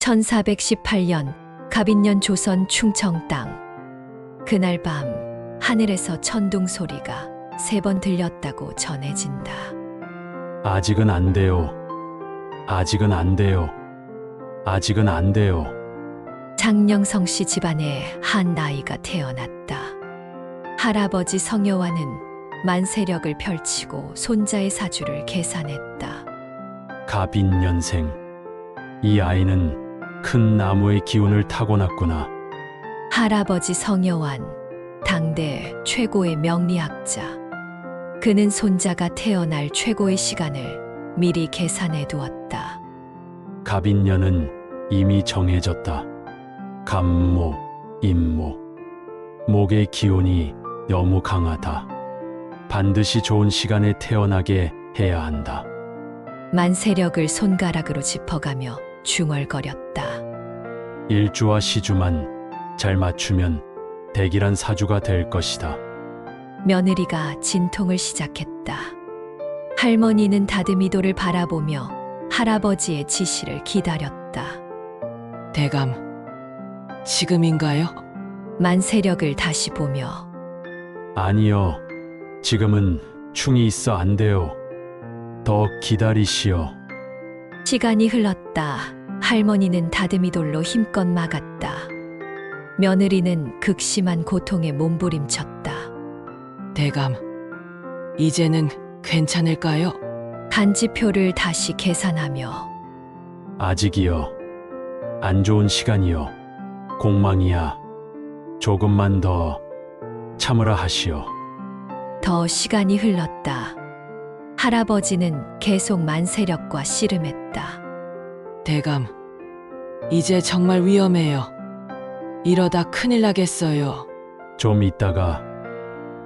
1418년 갑인년 조선 충청 땅. 그날 밤 하늘에서 천둥 소리가 세 번 들렸다고 전해진다. 아직은 안 돼요. 아직은 안 돼요. 아직은 안 돼요. 장영성 씨 집안에 한 나이가 태어났다. 할아버지 성여와는 만세력을 펼치고 손자의 사주를 계산했다. 갑인년생. 이 아이는 큰 나무의 기운을 타고났구나. 할아버지 성여완, 당대 최고의 명리학자. 그는 손자가 태어날 최고의 시간을 미리 계산해 두었다. 갑인년은 이미 정해졌다. 갑목, 임목. 목의 기운이 너무 강하다. 반드시 좋은 시간에 태어나게 해야 한다. 만세력을 손가락으로 짚어가며 중얼거렸다. 일주와 시주만 잘 맞추면 대기란 사주가 될 것이다. 며느리가 진통을 시작했다. 할머니는 다듬이도를 바라보며 할아버지의 지시를 기다렸다. 대감, 지금인가요? 만세력을 다시 보며 아니요. 지금은 충이 있어 안 돼요. 더 기다리시오. 시간이 흘렀다. 할머니는 다듬이 돌로 힘껏 막았다. 며느리는 극심한 고통에 몸부림쳤다. 대감, 이제는 괜찮을까요? 간지표를 다시 계산하며 아직이요. 안 좋은 시간이요. 공망이야. 조금만 더 참으라 하시오. 더 시간이 흘렀다. 할아버지는 계속 만세력과 씨름했다. 대감, 이제 정말 위험해요. 이러다 큰일 나겠어요. 좀 있다가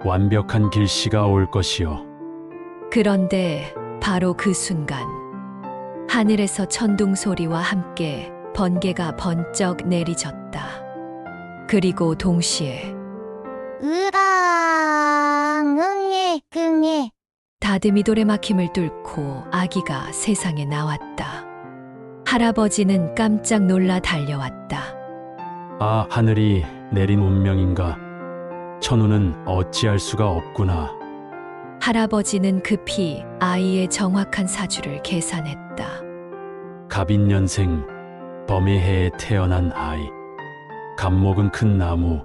완벽한 길씨가 올 것이요. 그런데 바로 그 순간 하늘에서 천둥 소리와 함께 번개가 번쩍 내리졌다. 그리고 동시에 으랑 응애 응애 다듬이 돌의 막힘을 뚫고 아기가 세상에 나왔다. 할아버지는 깜짝 놀라 달려왔다. 아, 하늘이 내린 운명인가? 천우는 어찌할 수가 없구나. 할아버지는 급히 아이의 정확한 사주를 계산했다. 갑인년생 범의 해에 태어난 아이. 갑목은 큰 나무,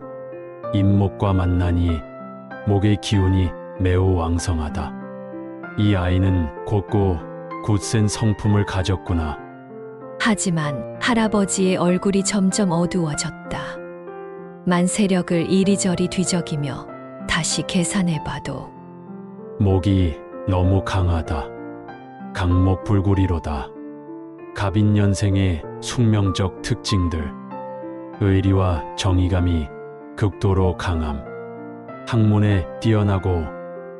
임목과 만나니 목의 기운이 매우 왕성하다. 이 아이는 곧고 굳센 성품을 가졌구나. 하지만 할아버지의 얼굴이 점점 어두워졌다. 만세력을 이리저리 뒤적이며 다시 계산해봐도 목이 너무 강하다. 강목 불구리로다. 갑인 년생의 숙명적 특징들. 의리와 정의감이 극도로 강함. 학문에 뛰어나고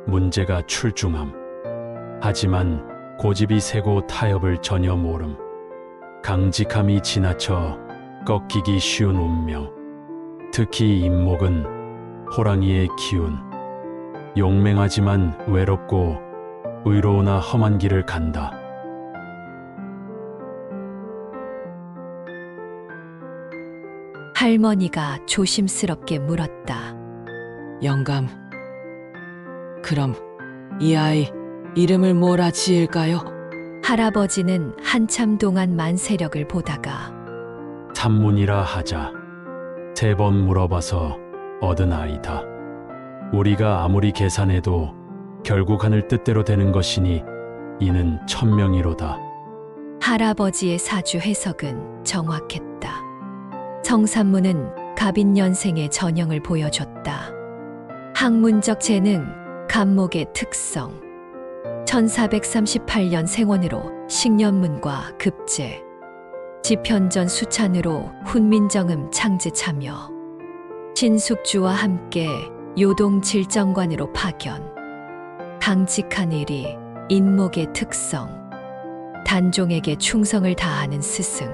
문제가 출중함. 하지만 고집이 세고 타협을 전혀 모름. 강직함이 지나쳐 꺾이기 쉬운 운명. 특히 임목은 호랑이의 기운. 용맹하지만 외롭고 의로우나 험한 길을 간다. 할머니가 조심스럽게 물었다. 영감. 그럼 이 아이 이름을 뭐라 지을까요? 할아버지는 한참 동안 만세력을 보다가 산문이라 하자. 세 번 물어봐서 얻은 아이다. 우리가 아무리 계산해도 결국 하늘 뜻대로 되는 것이니 이는 천명이로다. 할아버지의 사주 해석은 정확했다. 성산문은 갑인 년생의 전형을 보여줬다. 학문적 재능, 간목의 특성. 1438년 생원으로 식년문과 급제. 지편전 수찬으로 훈민정음 창제 참여. 신숙주와 함께 요동 질정관으로 파견. 강직한 일이 인목의 특성. 단종에게 충성을 다하는 스승.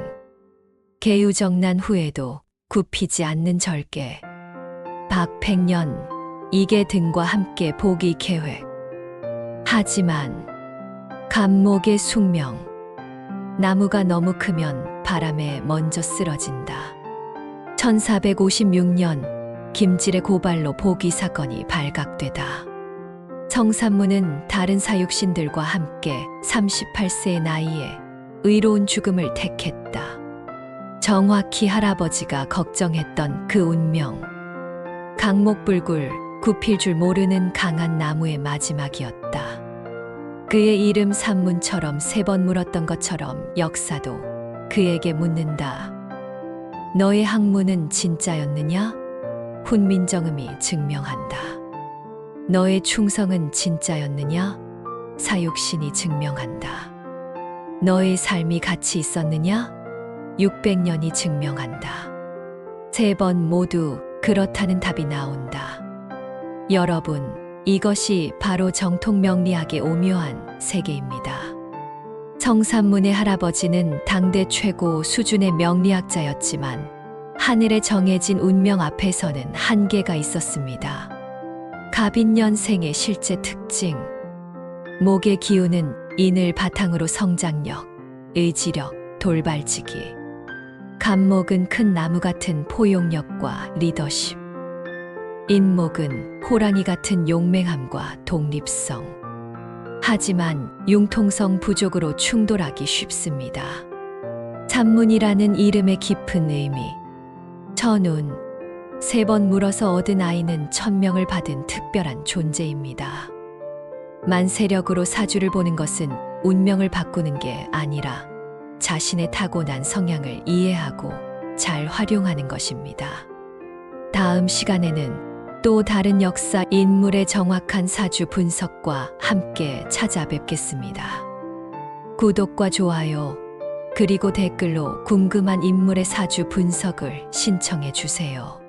개유정난 후에도 굽히지 않는 절개. 박팽년, 이계 등과 함께 보기 계획. 하지만 감목의 숙명. 나무가 너무 크면 바람에 먼저 쓰러진다. 1456년 김질의 고발로 보기 사건이 발각되다. 성산문은 다른 사육신들과 함께 38세의 나이에 의로운 죽음을 택했다. 정확히 할아버지가 걱정했던 그 운명. 강목불굴, 굽힐 줄 모르는 강한 나무의 마지막이었다. 그의 이름 산문처럼 세 번 물었던 것처럼 역사도 그에게 묻는다. 너의 학문은 진짜였느냐? 훈민정음이 증명한다. 너의 충성은 진짜였느냐? 사육신이 증명한다. 너의 삶이 가치 있었느냐? 600년이 증명한다. 세 번 모두 그렇다는 답이 나온다. 여러분, 이것이 바로 정통 명리학의 오묘한 세계입니다. 성산문의 할아버지는 당대 최고 수준의 명리학자였지만 하늘에 정해진 운명 앞에서는 한계가 있었습니다. 갑인년생의 실제 특징. 목의 기운은 인을 바탕으로 성장력, 의지력, 돌발지기. 간목은 큰 나무 같은 포용력과 리더십. 인목은 호랑이 같은 용맹함과 독립성. 하지만 융통성 부족으로 충돌하기 쉽습니다. 산문이라는 이름의 깊은 의미. 천운, 세 번 물어서 얻은 아이는 천명을 받은 특별한 존재입니다. 만세력으로 사주를 보는 것은 운명을 바꾸는 게 아니라 자신의 타고난 성향을 이해하고 잘 활용하는 것입니다. 다음 시간에는 또 다른 역사 인물의 정확한 사주 분석과 함께 찾아뵙겠습니다. 구독과 좋아요, 그리고 댓글로 궁금한 인물의 사주 분석을 신청해 주세요.